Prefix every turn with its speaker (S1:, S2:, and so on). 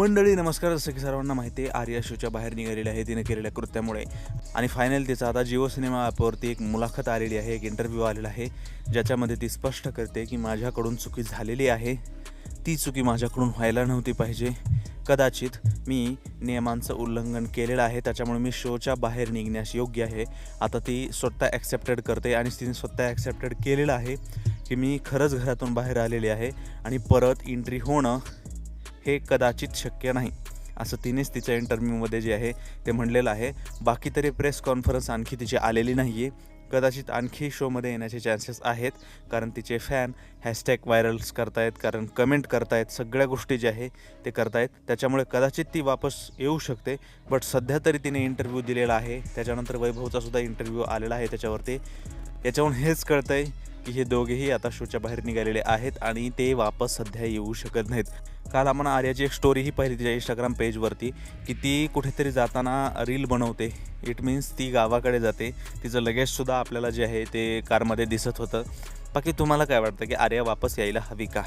S1: मंडळी नमस्कार. जसं की सर्वांना माहिती आहे आर्या शोच्या बाहेर निघालेली आहे तिने केलेल्या कृत्यामुळे. आणि फायनल तिचा आता जिओ सिनेमा ॲपवरती एक मुलाखत आलेली आहे एक इंटरव्ह्यू आलेला आहे ज्याच्यामध्ये ती स्पष्ट करते की माझ्याकडून चुकी झालेली आहे. ती चुकी माझ्याकडून व्हायला नव्हती पाहिजे. कदाचित मी नियमांचं उल्लंघन केलेलं आहे त्याच्यामुळे मी शोच्या बाहेर निघण्यास योग्य आहे. आता ती स्वतः ॲक्सेप्टेड करते आणि तिने स्वतः ॲक्सेप्टेड केलेलं आहे की मी खरंच घरातून बाहेर आलेली आहे आणि परत एंट्री होणं हे कदाचित शक्य नाही असं तिनेच तिच्या इंटरव्ह्यूमध्ये जे आहे ते म्हणलेलं आहे. बाकी तरी प्रेस कॉन्फरन्स आणखी तिची आलेली नाही आहे कदाचित आणखी शोमध्ये येण्याचे चान्सेस आहेत कारण तिचे फॅन हॅशटॅग व्हायरल्स करतायत कारण कमेंट करतायत सगळ्या गोष्टी ज्या आहे ते करतायत. त्याच्यामुळे कदाचित ती वापस येऊ शकते बट सध्या तरी तिने इंटरव्ह्यू दिलेला आहे. त्याच्यानंतर वैभवचा सुद्धा इंटरव्ह्यू आलेला आहे त्याच्यावरती. याच्यावरून हेच कळतं आहे की हे दोघेही आता शोच्या बाहेर निघालेले आहेत आणि ते वापस सध्या येऊ शकत नाहीत. काल आपण आर्याची एक स्टोरीही पाहिली तिच्या इंस्टाग्राम पेजवरती की ती कुठेतरी जाताना रील बनवते. इट मीन्स ती गावाकडे जाते. तिचं लगेजसुद्धा आपल्याला जे आहे ते कारमध्ये दिसत होतं. बाकी तुम्हाला काय वाटतं की आर्या वापस यायला हवी का?